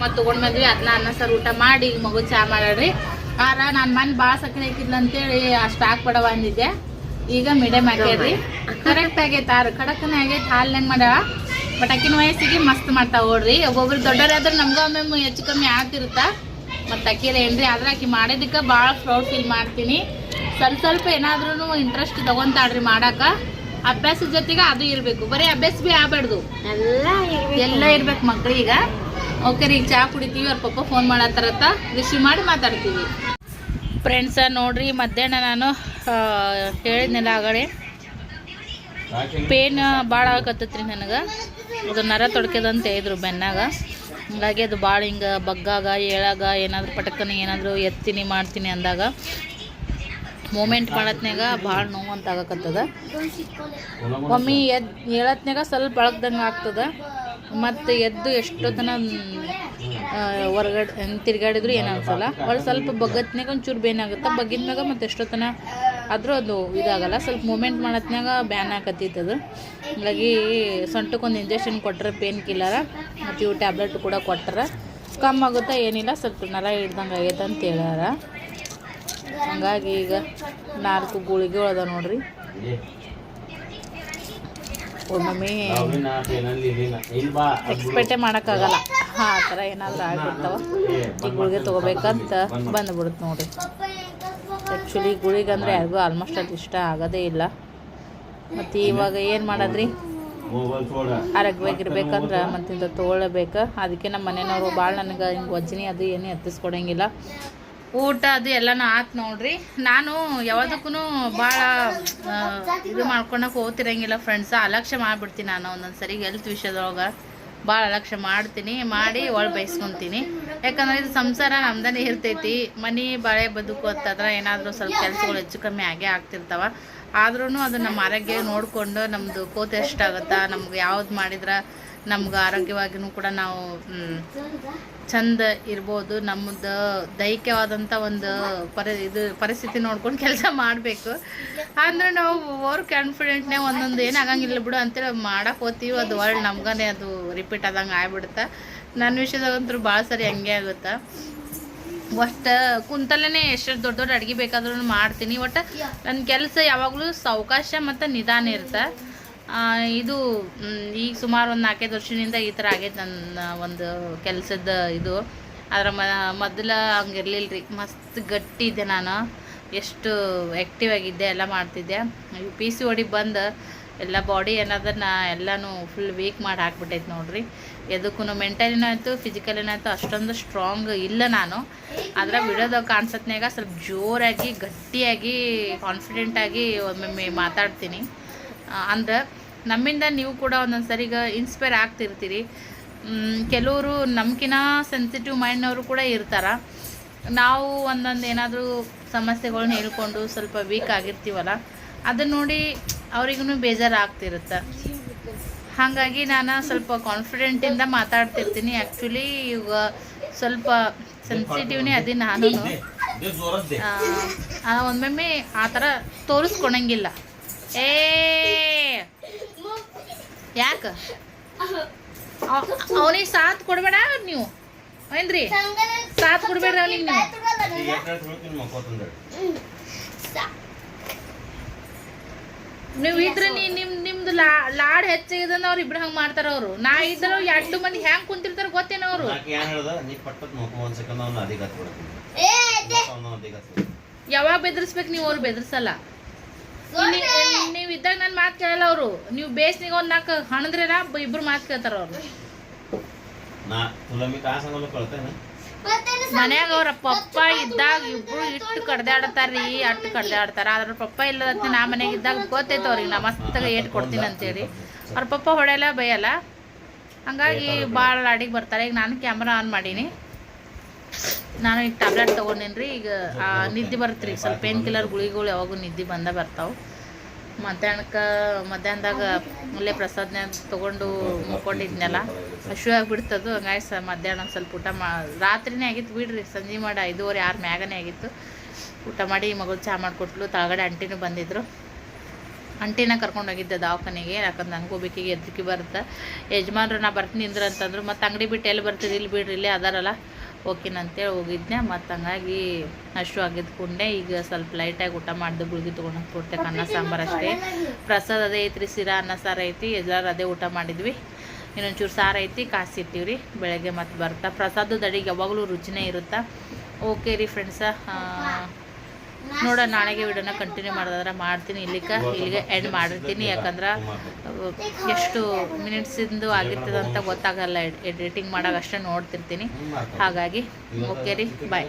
S1: ಮತ್ತು ತೊಗೊಂಡು ಬಂದ್ವಿ. ಅದನ್ನ ಅನ್ನ ಸಾರು ಊಟ ಮಾಡಿ ಮಗು ಚಾ ಮಾಡ್ರಿ ಆರ ನಾನ್ ಮನ್ ಭಾಳ ಸಕ್ಕರೆ ಹಾಕಿದ್ಲ ಅಂತೇಳಿ ಅಷ್ಟು ಹಾಕ್ಬೇಡವ ಅಂದಿದ್ದೆ. ಈಗ ಮೀಡಿಯಮ್ ಆಗ್ಯಾಡ್ರಿ ಕರೆಕ್ಟ್ ಆಗೈತೆ ಆರು ಖಡಕ್ನೇ ಆಗೈತೆ ಹಾಲ್ನಂಗೆ ಮಾಡ್ಯಾವ? ಬಟ್ ಅಕ್ಕಿನ ವಯಸ್ಸಿಗೆ ಮಸ್ತ್ ಮಾಡ್ತಾವ ನೋಡ್ರಿ. ಒಬ್ಬೊಬ್ರು ದೊಡ್ಡವ್ರಾದ್ರೆ ನಮ್ಗೆ ಒಮ್ಮೆ ಹೆಚ್ಚು ಕಮ್ಮಿ ಆಗ್ತಿರುತ್ತ. ಮತ್ತು ಅಕ್ಕಿರ ಏನ್ರಿ ಆದ್ರೆ ಆಕಿ ಮಾಡಿದ್ದಕ್ಕೆ ಭಾಳ ಪ್ರೌಡ್ ಫೀಲ್ ಮಾಡ್ತೀನಿ. ಸ್ವಲ್ಪ ಸ್ವಲ್ಪ ಏನಾದ್ರೂ ಇಂಟ್ರೆಸ್ಟ್ ತಗೊಂತಾಳ್ರಿ ಮಾಡಾಕ. ಅಭ್ಯಾಸದ ಜೊತೆಗೆ ಅದು ಇರಬೇಕು. ಬರೀ ಅಭ್ಯಾಸ ಭೀ ಆಗ್ಬಾರ್ದು.
S5: ಎಲ್ಲ
S1: ಎಲ್ಲ ಇರ್ಬೇಕು ಮಕ್ಳಿಗ ಓಕೆ ರೀ ಚಾ ಕುಡಿತೀವಿ, ಅವ್ರ ಪಪ್ಪ ಫೋನ್ ಮಾಡತ್ತಾರತ್ತ ರಿಸೀವ್ ಮಾಡಿ ಮಾತಾಡ್ತೀವಿ. ಫ್ರೆಂಡ್ಸ ನೋಡ್ರಿ, ಮಧ್ಯಾಹ್ನ ನಾನು ಹೇಳಿದ್ನೆಲ್ಲ ಆಗಡೆ ಪೇನ್ ಭಾಳ ಆಗತ್ತತ್ರಿ ನನಗೆ. ಅದು ನರ ತೊಡ್ಕೆದಂತ ಹೇಳಿದ್ರು ಬೆನ್ನಾಗ. ಹಂಗಾಗಿ ಅದು ಭಾಳ ಹಿಂಗೆ ಬಗ್ಗಾಗ, ಏಳಾಗ, ಏನಾದರೂ ಪಟಕ್ಕನ ಏನಾದರೂ ಎತ್ತೀನಿ, ಮಾಡ್ತೀನಿ ಅಂದಾಗ. ಮೂಮೆಂಟ್ ಮಾಡತ್ನಾಗ ಭಾಳ ನೋವು ಅಂತ ಆಗಕತ್ತದ. ಮಮ್ಮಿ ಎದ್ ಹೇಳತ್ನಾಗ ಸ್ವಲ್ಪ ಬಳಗ್ದಂಗೆ ಆಗ್ತದ. ಮತ್ತು ಎದ್ದು ಎಷ್ಟೊತ್ತನ ಹೊರಗಡೆ ತಿರ್ಗಾಡಿದ್ರು ಏನು ಅನ್ಸಲ್ಲ. ಒಳ್ಳೆ ಸ್ವಲ್ಪ ಬಗ್ಗತ್ನಾಗ ಒಂಚೂರು ಬೇನಾಗುತ್ತೆ ಬಗ್ಗಿದ್ಮ್ಯಾಗ ಮತ್ತು ಎಷ್ಟೊತ್ತನ ಆದರೂ ಅದು ಇದಾಗಲ್ಲ. ಸ್ವಲ್ಪ ಮೂಮೆಂಟ್ ಮಾಡತ್ನಾಗ ಬ್ಯಾನ್ ಅದು. ಹಾಗಾಗಿ ಸೊಂಟಕ್ಕೊಂದು ಇಂಜೆಕ್ಷನ್ ಕೊಟ್ಟರೆ ಪೇನ್ ಕಿಲ್ಲರ, ಮತ್ತು ಇವು ಟ್ಯಾಬ್ಲೆಟ್ ಕೂಡ ಕೊಟ್ಟರೆ ಕಮ್ಮಿ ಆಗುತ್ತಾ ಏನಿಲ್ಲ, ಸ್ವಲ್ಪ ನರ ಹಿಡ್ದಂಗೆ ಆಗೈತೆ ಅಂತ ಹೇಳ್ಯಾರ. ಹಂಗಾಗಿ ಈಗ ನಾಲ್ಕು ಗುಳಿಗೆ ಅದ ನೋಡ್ರಿ. ಒಮ್ಮೊಮ್ಮೆ ಎಕ್ಸ್ಪೆಕ್ಟೇ ಮಾಡೋಕ್ಕಾಗಲ್ಲ. ಆ ಥರ ಏನಾದರೂ ಆಗಿರ್ತಾವ ಈ ಗುಳಿಗೆ ತೊಗೋಬೇಕಂತ ಬಂದ್ಬಿಡುತ್ತೆ ನೋಡಿ. ಆ್ಯಕ್ಚುಲಿ ಗುಳಿಗೆ ಅಂದರೆ ಯಾರಿಗೂ ಆಲ್ಮೋಸ್ಟ್ ಅದು ಇಷ್ಟ ಆಗೋದೇ ಇಲ್ಲ. ಮತ್ತು ಇವಾಗ ಏನು ಮಾಡೋದ್ರಿ? ಆರೋಗ್ಯವಾಗಿರ್ಬೇಕಂದ್ರೆ ಮತ್ತಿಂದ ತೊಗೊಳ್ಳಬೇಕು ಅದಕ್ಕೆ ನಮ್ಮ ಮನೆಯವರು ಭಾಳ ನನಗೆ ಹಿಂಗೆ ವಜ್ನಿ ಅದು ಏನು ಎತ್ತಿಸ್ಕೊಡಂಗಿಲ್ಲ ಊಟ ಅದು ಎಲ್ಲನೂ ಹಾಕ್ ನೋಡ್ರಿ. ನಾನು ಯಾವುದಕ್ಕೂ ಭಾಳ ಇದು ಮಾಡ್ಕೊಳಕ್ಕೆ ಹೋಗ್ತಿರಂಗಿಲ್ಲ ಫ್ರೆಂಡ್ಸ್ ಅಲಕ್ಷ್ಯ ಮಾಡಿಬಿಡ್ತೀನಿ ನಾನು ಒಂದೊಂದು ಸರಿ ಹೆಲ್ತ್ ವಿಷಯದೊಳಗ. ಭಾಳ ಅಲಕ್ಷ್ಯ ಮಾಡ್ತೀನಿ, ಮಾಡಿ ಒಳ ಬೈಸ್ಕೊತೀನಿ ಯಾಕಂದ್ರೆ ಇದು ಸಂಸಾರ ನಮ್ದನೇ ಇರ್ತೈತಿ. ಮನಿ ಬಾಳೆ ಬದುಕು ಅಂತಂದ್ರೆ ಏನಾದರೂ ಸ್ವಲ್ಪ ಕೆಲಸಗಳು ಹೆಚ್ಚು ಕಮ್ಮಿ ಆಗೇ ಆಗ್ತಿರ್ತಾವ. ಆದ್ರೂ ಅದು ನಮ್ಮ ಆರೋಗ್ಯ ನೋಡಿಕೊಂಡು ನಮ್ಮದು ಕೋತ ಎಷ್ಟಾಗುತ್ತಾ, ನಮ್ಗೆ ಯಾವ್ದು ಮಾಡಿದ್ರೆ ನಮ್ಗೆ ಆರೋಗ್ಯವಾಗಿಯೂ ಕೂಡ ನಾವು ಚಂದ ಇರ್ಬೋದು. ನಮ್ಮದು ದೈಹಿಕವಾದಂಥ ಒಂದು ಪರಿ, ಇದು ಪರಿಸ್ಥಿತಿ ನೋಡ್ಕೊಂಡು ಕೆಲಸ ಮಾಡಬೇಕು. ಅಂದ್ರೆ ನಾವು ಓವರ್ ಕಾನ್ಫಿಡೆಂಟ್ನೇ ಒಂದೊಂದು ಏನಾಗಂಗಿಲ್ಲ ಬಿಡು ಅಂತೇಳಿ ಮಾಡಕ್ಕೆ ಹೋಗ್ತೀವಿ. ಅದು ಒಳ್ಳೆ ನಮ್ಗನೇ ಅದು ರಿಪೀಟ್ ಆದಂಗೆ ಆಗ್ಬಿಡುತ್ತೆ. ನನ್ನ ವಿಷಯದಾಗಂತೂ ಭಾಳ ಸರಿ ಹಂಗೆ ಆಗುತ್ತೆ. ಒಟ್ಟು ಕುಂತಲ್ಲೇ ಎಷ್ಟು ದೊಡ್ಡ ದೊಡ್ಡ ಅಡುಗೆ ಬೇಕಾದ್ರೂ ಮಾಡ್ತೀನಿ. ಒಟ್ಟು ನನ್ನ ಕೆಲಸ ಯಾವಾಗಲೂ ಸಾವಕಾಶ ಮತ್ತು ನಿಧಾನ ಇರುತ್ತೆ ಇದು ಈಗ ಸುಮಾರು ಒಂದು ನಾಲ್ಕೈದು ವರ್ಷದಿಂದ ಈ ಥರ ಆಗೈತೆ ನನ್ನ ಒಂದು ಕೆಲಸದ ಇದು. ಅದರ ಮ, ಮೊದಲು ಇರಲಿಲ್ಲ ರೀ ಮಸ್ತ್ ಗಟ್ಟಿ ಇದ್ದೆ ನಾನು. ಎಷ್ಟು ಆ್ಯಕ್ಟಿವ್ ಆಗಿದ್ದೆ, ಎಲ್ಲ ಮಾಡ್ತಿದ್ದೆ. ಪಿ ಸಿ ಓಡಿ ಬಂದು ಎಲ್ಲ ಬಾಡಿ ಏನದನ್ನ ಎಲ್ಲನೂ ಫುಲ್ ವೀಕ್ ಮಾಡಿ ಹಾಕ್ಬಿಟ್ಟೈತೆ ನೋಡ್ರಿ. ಎದಕ್ಕೂ ಮೆಂಟಲಿನೂ ಆಯಿತು ಫಿಸಿಕಲಿನೂ ಆಯಿತು ಅಷ್ಟೊಂದು ಸ್ಟ್ರಾಂಗ್ ಇಲ್ಲ ನಾನು. ಆದರೆ ಬಿಡೋದು ಕಾಣಿಸತ್ನಾಗ ಸ್ವಲ್ಪ ಜೋರಾಗಿ, ಗಟ್ಟಿಯಾಗಿ ಕಾನ್ಫಿಡೆಂಟಾಗಿ ಒಮ್ಮೊಮ್ಮೆ ಮಾತಾಡ್ತೀನಿ. ಅಂದ್ರೆ ನಮ್ಮಿಂದ ನೀವು ಕೂಡ ಒಂದೊಂದು ಸರಿಗೆ ಇನ್ಸ್ಪೈರ್ ಆಗ್ತಿರ್ತೀರಿ. ಕೆಲವರು ನಮ್ಕಿನ ಸೆನ್ಸಿಟಿವ್ ಮೈಂಡ್ನವರು ಕೂಡ ಇರ್ತಾರೆ. ನಾವು ಒಂದೊಂದು ಏನಾದರೂ ಸಮಸ್ಯೆಗಳನ್ನ ಹೇಳ್ಕೊಂಡು ಸ್ವಲ್ಪ ವೀಕ್ ಆಗಿರ್ತೀವಲ್ಲ ಅದನ್ನ ನೋಡಿ ಅವ್ರಿಗೂ ಬೇಜಾರು ಆಗ್ತಿರುತ್ತೆ ಹಾಗಾಗಿ ನಾನು ಸ್ವಲ್ಪ ಕಾನ್ಫಿಡೆಂಟಿಂದ ಮಾತಾಡ್ತಿರ್ತೀನಿ. ಆ್ಯಕ್ಚುಲಿ ಇವಾಗ ಸ್ವಲ್ಪ ಸೆನ್ಸಿಟಿವ್ನೇ ಅದೇ ನಾನು ಒಮ್ಮೊಮ್ಮೆ ಆ ಥರ ತೋರಿಸ್ಕೊಳಂಗಿಲ್ಲ ಏ ಯಾಕ? ಅವನಿಗೆ ಸಾಥ್ ಕೊಡ್ಬೇಡ ನೀವು. ಏನ್ರಿ? ಸಾಥ್ ಕೊಡ್ಬೇಡ್ರಿ ಅವನಿಗೆ ನೀವು. ನೀವು ಇದ್ರೆ ನೀ ನಿಮ್ ನಿಮ್ದು ಲಾ ಲಾಡ್ ಹೆಚ್ಚಾಗಿದಂದ್ರೆ ಅವ್ರು ಇಬ್ರು ಹಂಗೆ ಮಾಡ್ತಾರ ಅವರು. ನಾ ಇದ್ರ ಎರಡು ಮಂದಿ ಹೆಂಗ್ ಕುಂತಿರ್ತಾರ ಗೊತ್ತೇನ ಅವರು. ಯಾವಾಗ ಬೆದರ್ಸ್ಬೇಕು ನೀವು ಅವ್ರು ಬೆದರ್ಸಲ್ಲ. ನೀವು ಇದ್ದಾಗ ನಾನು ಮಾತು ಕೇಳಲ್ಲ ಅವರು. ನೀವು ಬೇಸ್ನಿಗೆ ಒಂದು ನಾಲ್ಕು ಹಣದ್ರರ ಇಬ್ರು ಮಾತು ಕೇಳ್ತಾರ ಅವರು. ಮನ್ಯಾಗ ಅವ್ರ ಪಪ್ಪ ಇದ್ದಾಗ ಇಬ್ರು ಇಟ್ಟು ಕಡ್ದಾಡ್ತಾರ್ರಿ ಅಟ್ಟು ಕಡ್ದಾಡ್ತಾರ. ಅದ್ರ ಪಪ್ಪ ಇಲ್ಲದತ್ತೆ ನಾ ಮನೆಗೆ ಇದ್ದಾಗ ಗೊತ್ತೈತ ಅವ್ರಿಗೆ ನಾ ಮಸ್ತಾಗ ಏಟ್ ಕೊಡ್ತೀನಿ ಅಂತೇಳಿ. ಅವ್ರ ಪಪ್ಪ ಹೊಡೆಯಲ್ಲ ಬೈಯಲ್ಲ. ಹಂಗಾಗಿ ಭಾಳ ಅಡಿಗೆ ಬರ್ತಾರೆ. ಈಗ ನಾನು ಕ್ಯಾಮ್ರಾ ಆನ್ ಮಾಡೀನಿ. ನಾನು ಈಗ ಟ್ಯಾಬ್ಲೆಟ್ ತೊಗೊಂಡೇನಿ ಈಗ ನಿದ್ದೆ ಬರುತ್ತೆ ರೀ ಸ್ವಲ್ಪ ಪೇನ್ ಕಿಲ್ಲರ್ ಗುಳಿಗಳು ಯಾವಾಗೂ ನಿದ್ದೆ ಬಂದೇ ಬರ್ತಾವೆ. ಮಧ್ಯಾಹ್ನಕ್ಕೆ, ಮಧ್ಯಾಹ್ನದಾಗ ಅಲ್ಲೇ ಪ್ರಸಾದನ ತೊಗೊಂಡು ಮುಕ್ಕೊಂಡಿದ್ನಲ್ಲ ಹಶು ಆಗಿಬಿಡ್ತದು. ಹಂಗಾಗಿ ಸ ಮಧ್ಯಾಹ್ನ ಸ್ವಲ್ಪ ಊಟ ಮಾ, ರಾತ್ರಿನೇ ಆಗಿತ್ತು ಬಿಡ್ರಿ. ಸಂಜೆ ಮಾಡಿ ಐದುವರೆ, ಆರು ಮ್ಯಾಗನೇ ಆಗಿತ್ತು. ಊಟ ಮಾಡಿ ಮಗಳು ಚಹಾ ಮಾಡಿಕೊಟ್ಲು. ತಾಗಡೆ ಅಂಟಿನೂ ಬಂದಿದ್ರು. ಅಂಟಿನ ಕರ್ಕೊಂಡು ಹೋಗಿದ್ದೆ ದವಾಖಾನೆಗೆ, ಯಾಕಂದ್ರೆ ನನಗೂ ಬೇಕಿಗೆ ಎದ್ರಿಕೆ ಬರುತ್ತೆ. ಯಜಮಾನ್ರು ನಾ ಬರ್ತೀನಿ ಅಂದ್ರೆ ಅಂತಂದ್ರು. ಮತ್ತು ಅಂಗಡಿ ಬಿಟ್ಟು ಎಲ್ಲಿ ಬರ್ತೀರಿ ಇಲ್ಲಿ ಬಿಡ್ರಿ, ಇಲ್ಲೇ ಅದಾರಲ್ಲ. ಅಂತೇಳಿ ಹೋಗಿದ್ದೆ ಮತ್ತು ಹಂಗಾಗಿ ಅಷ್ಟು ಆಗಿದ್ಕೊಂಡೆ. ಈಗ ಸ್ವಲ್ಪ ಲೈಟಾಗಿ ಊಟ ಮಾಡಿದೆ ಗುಳಿಗೆ ತೊಗೊಂಡು ಕೊಟ್ಟೆ ಅನ್ನ ಸಾಂಬಾರು ಅಷ್ಟೇ. ಪ್ರಸಾದ ಅದೇ ಐತ್ರಿ ಸಿರಾ ಅನ್ನ ಸಾರು ಐತಿ ಎಲ್ಲರೂ ಅದೇ ಊಟ ಮಾಡಿದ್ವಿ. ಇನ್ನೊಂಚೂರು ಸಾರು ಐತಿ ಕಾಸಿ ರೀ ಬೆಳಗ್ಗೆ ಮತ್ತೆ ಬರ್ತಾ ಪ್ರಸಾದದ ಅಡಿಗೆ ಯಾವಾಗಲೂ ರುಚಿನೇ ಇರುತ್ತಾ? ಓಕೆ ರೀ ಫ್ರೆಂಡ್ಸ ನೋಡ, ನಾಳೆಗೆ ವಿಡಿಯೋನ ಕಂಟಿನ್ಯೂ ಮಾಡೋದಾದ್ರೆ ಮಾಡ್ತೀನಿ. ಇಲ್ಲಿಗೆ ಇಲ್ಲಿಗೆ ಎಂಡ್ ಮಾಡಿರ್ತೀನಿ ಯಾಕಂದ್ರೆ, ಎಷ್ಟು ಮಿನಿಟ್ಸಿಂದು ಆಗಿರ್ತದೆ ಅಂತ ಗೊತ್ತಾಗಲ್ಲ. ಎಡಿಟಿಂಗ್ ಮಾಡಾಗ ಅಷ್ಟೇ ನೋಡ್ತಿರ್ತೀನಿ. ಹಾಗಾಗಿ ಓಕೆ ರೀ ಬಾಯ್